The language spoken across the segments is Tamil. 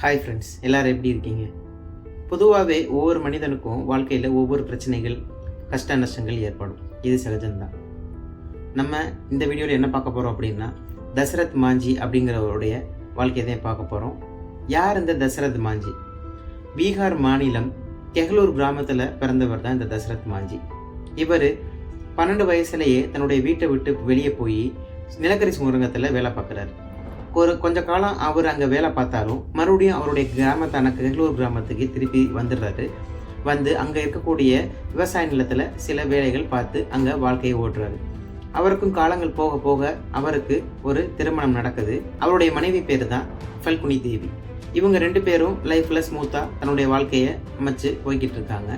ஹாய் ஃப்ரெண்ட்ஸ் எல்லோரும் எப்படி இருக்கீங்க? பொதுவாகவே ஒவ்வொரு மனிதனுக்கும் வாழ்க்கையில் ஒவ்வொரு பிரச்சனைகள் கஷ்ட நஷ்டங்கள் ஏற்படும். இது சகஜம்தான். நம்ம இந்த வீடியோவில் என்ன பார்க்க போகிறோம் அப்படின்னா தசரத் மாஞ்சி அப்படிங்கிறவருடைய வாழ்க்கையை தான் பார்க்க போகிறோம் யார் இந்த தசரத் மாஞ்சி? பீகார் மாநிலம் கெஹலூர் கிராமத்தில் பிறந்தவர் தான் இந்த தசரத் மாஞ்சி. இவர் பன்னெண்டு வயசுலேயே தன்னுடைய வீட்டை விட்டு வெளியே போய் நிலக்கரி சுரங்கத்தில் வேலை பார்க்குறாரு. ஒரு கொஞ்ச காலம் அவர் அங்கே வேலை பார்த்தாலும் மறுபடியும் அவருடைய கிராமத்தான கெஹலூர் கிராமத்துக்கு திருப்பி வந்துடுறாரு. வந்து அங்கே இருக்கக்கூடிய விவசாய நிலத்தில் சில வேலைகள் பார்த்து அங்கே வாழ்க்கையை ஓட்டுறாரு. அவருக்கும் காலங்கள் போக போக அவருக்கு ஒரு திருமணம் நடக்குது. அவருடைய மனைவி பேர் தான் ஃபல்குனி தேவி. இவங்க ரெண்டு பேரும் லைஃப்பில் ஸ்மூத்தாக தன்னுடைய வாழ்க்கையை அமைச்சு போய்கிட்டு இருக்காங்க.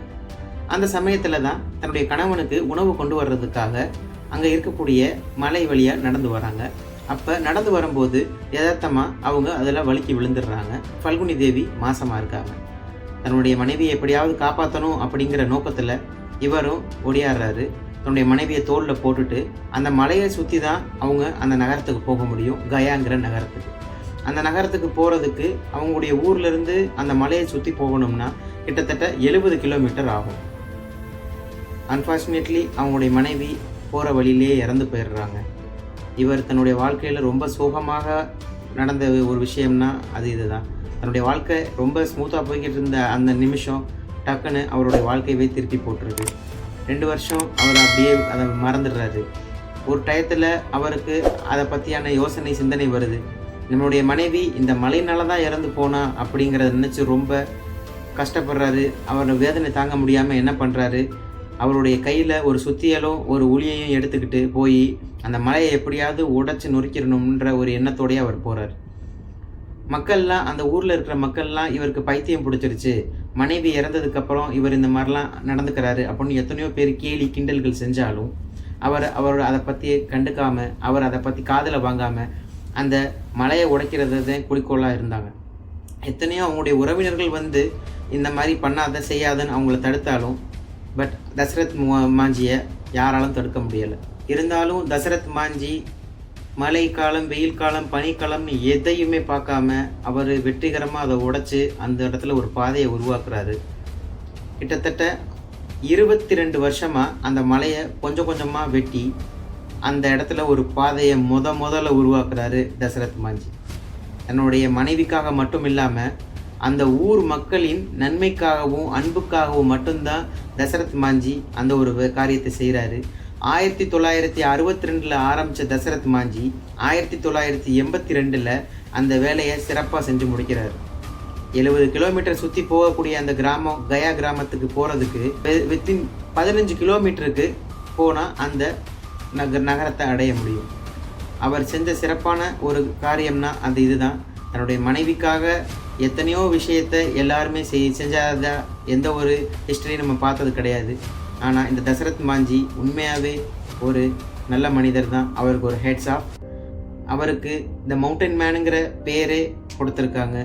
அந்த சமயத்தில் தான் தன்னுடைய கணவனுக்கு உணவு கொண்டு வர்றதுக்காக அங்கே இருக்கக்கூடிய மலை வழியாக நடந்து வராங்க. அப்போ நடந்து வரும்போது யதார்த்தமாக அவங்க அதில் வழுக்கி விழுந்துடுறாங்க. ஃபல்குனி தேவி மாசமாக இருக்காங்க. தன்னுடைய மனைவியை எப்படியாவது காப்பாற்றணும் அப்படிங்கிற நோக்கத்தில் இவரும் ஒடியாடுறாரு தன்னுடைய மனைவியை தோளில் போட்டுட்டு அந்த மலையை சுற்றி தான் அவங்க அந்த நகரத்துக்கு போக முடியும். கயாங்கிற நகரத்துக்கு. அந்த நகரத்துக்கு போகிறதுக்கு அவங்களுடைய ஊர்லேருந்து அந்த மலையை சுற்றி போகணும்னா கிட்டத்தட்ட எழுபது கிலோமீட்டர் ஆகும். அன்ஃபார்ச்சுனேட்லி அவங்களுடைய மனைவி போகிற வழியிலே இறந்து போயிடுறாங்க. இவர் தன்னுடைய வாழ்க்கையில் ரொம்ப சோகமாக நடந்த ஒரு விஷயம்னா அது இதுதான். தன்னுடைய வாழ்க்கை ரொம்ப ஸ்மூத்தாக போய்கிட்டு இருந்த அந்த நிமிஷம் டக்குன்னு அவருடைய வாழ்க்கையவே திருப்பி போட்டுருது. ரெண்டு வருஷம் அவர் அப்படியே அதை மறந்துடுறாரு. ஒரு டயத்தில் அவருக்கு அதை பற்றியான யோசனை சிந்தனை வருது. நம்மளுடைய மனைவி இந்த மழைனால தான் இறந்து போனா அப்படிங்கிறத நினச்சி ரொம்ப கஷ்டப்படுறாரு. அவரோட வேதனை தாங்க முடியாமல் என்ன பண்ணுறாரு அவருடைய கையில் ஒரு சுத்தியலும் ஒரு உளியையும் எடுத்துக்கிட்டு போய் அந்த மலையை எப்படியாவது உடைச்சி நொறுக்கிடணுன்ற ஒரு எண்ணத்தோடயே அவர் போகிறார் மக்கள்லாம் அந்த ஊரில் இருக்கிற மக்கள்லாம் இவருக்கு பைத்தியம் பிடிச்சிருச்சு. மனைவி இறந்ததுக்கப்புறம் இவர் இந்த மாதிரிலாம் நடந்துக்கிறாரு அப்படின்னு எத்தனையோ பேர் கேலி கிண்டல்கள் செஞ்சாலும் அவர் அவர் அதை பற்றி கண்டுக்காமல் அவர் அதை பற்றி காதில் வாங்காமல் அந்த மலையை உடைக்கிறது தான் குறிக்கோளாக இருந்தாங்க. எத்தனையோ அவங்களுடைய உறவினர்கள் வந்து இந்த மாதிரி பண்ணாத செய்யாதன்னு அவங்கள தடுத்தாலும் பட் தசரத் மாஞ்சியை யாராலும் தடுக்க முடியலை. இருந்தாலும் தசரத் மாஞ்சி மழை காலம் வெயில் காலம் பனிக்காலம்னு எதையுமே பார்க்காம அவர் வெற்றிகரமாக அதை உடைச்சி அந்த இடத்துல ஒரு பாதையை உருவாக்குறாரு. கிட்டத்தட்ட இருபத்தி ரெண்டு வருஷமாக அந்த மலையை கொஞ்சம் கொஞ்சமாக வெட்டி அந்த இடத்துல ஒரு பாதையை முத முதல்ல உருவாக்குறாரு தசரத் மாஞ்சி. தன்னுடைய மனைவிக்காக மட்டும் இல்லாமல் அந்த ஊர் மக்களின் நன்மைக்காகவும் அன்புக்காகவும் மட்டும்தான் தசரத் மாஞ்சி அந்த ஒரு காரியத்தை செய்கிறாரு ஆயிரத்தி தொள்ளாயிரத்தி அறுபத்தி ரெண்டில் ஆரம்பித்த தசரத் மாஞ்சி ஆயிரத்தி தொள்ளாயிரத்தி எண்பத்தி ரெண்டில் அந்த வேலையை சிறப்பாக செஞ்சு முடிக்கிறார். எழுபது கிலோமீட்டர் சுற்றி போகக்கூடிய அந்த கிராமம் கயா கிராமத்துக்கு போகிறதுக்கு வித்தின் பதினஞ்சு கிலோமீட்டருக்கு போனால் அந்த நக நகரத்தை அடைய முடியும். அவர் செஞ்ச சிறப்பான ஒரு காரியம்னா அந்த இதுதான். தன்னுடைய மனைவிக்காக எத்தனையோ விஷயத்தை எல்லாருமே செய் செஞ்சாத எந்த ஒரு ஹிஸ்டரியும் நம்ம பார்த்தது கிடையாது. ஆனால் இந்த தசரத் மாஞ்சி உண்மையாகவே ஒரு நல்ல மனிதர் தான். அவருக்கு ஒரு ஹெட்ஸ் ஆஃப் அவருக்கு இந்த மவுண்டன் மேனுங்கிற பேரே கொடுத்துருக்காங்க.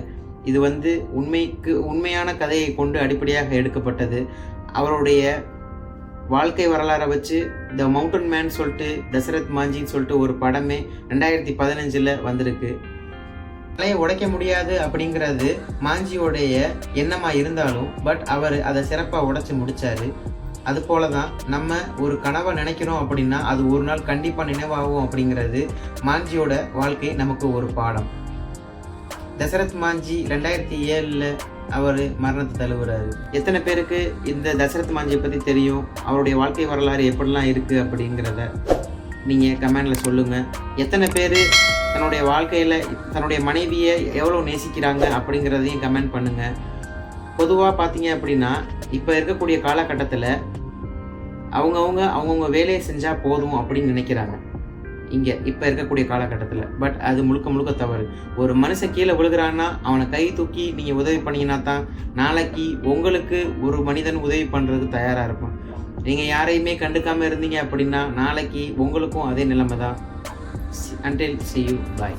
இது வந்து உண்மைக்கு உண்மையான கதையை கொண்டு அடிப்படையாக எடுக்கப்பட்டது. அவருடைய வாழ்க்கை வரலாறை வச்சு த மவுண்டன் மேன் சொல்லிட்டு தசரத் மாஞ்சின்னு சொல்லிட்டு ஒரு படமே ரெண்டாயிரத்தி பதினஞ்சில் வந்திருக்கு. மலையை உடைக்க முடியாது அப்படிங்கிறது மாஞ்சியோடைய எண்ணமாக இருந்தாலும் பட் அவர் அதை சிறப்பாக உடைச்சி முடித்தார் அது போல தான் நம்ம ஒரு கனவை நினைக்கிறோம் அப்படின்னா அது ஒரு நாள் கண்டிப்பாக நினைவாகும் அப்படிங்கிறது மாஞ்சியோட வாழ்க்கை நமக்கு ஒரு பாடம். தசரத் மாஞ்சி ரெண்டாயிரத்தி ஏழில் அவர் மரணத்தை தழுவுறாரு. எத்தனை பேருக்கு இந்த தசரத் மாஞ்சியை பற்றி தெரியும்? அவருடைய வாழ்க்கை வரலாறு எப்படிலாம் இருக்குது அப்படிங்கிறத நீங்கள் கமெண்டில் சொல்லுங்கள் எத்தனை பேர் தன்னுடைய வாழ்க்கையில் தன்னுடைய மனைவியை எவ்வளோ நேசிக்கிறாங்க அப்படிங்கிறதையும் கமெண்ட் பண்ணுங்கள் பொதுவாக பார்த்தீங்க அப்படின்னா இப்போ இருக்கக்கூடிய காலகட்டத்தில் அவங்கவுங்க அவங்கவுங்க வேலையை செஞ்சால் போதும் அப்படின்னு நினைக்கிறாங்க. இங்கே இப்போ இருக்கக்கூடிய காலகட்டத்தில். பட் அது முழுக்க முழுக்க தவறு. ஒரு மனுஷன் கீழே விழுகிறான்னா அவனை கை தூக்கி நீங்கள் உதவி பண்ணீங்கன்னா தான் நாளைக்கு உங்களுக்கு ஒரு மனிதன் உதவி பண்ணுறதுக்கு தயாராக இருப்பான். நீங்கள் யாரையுமே கண்டுக்காமல் இருந்தீங்க அப்படின்னா நாளைக்கு உங்களுக்கும் அதே நிலைமை தான் அன்டில் சி யூ பாய்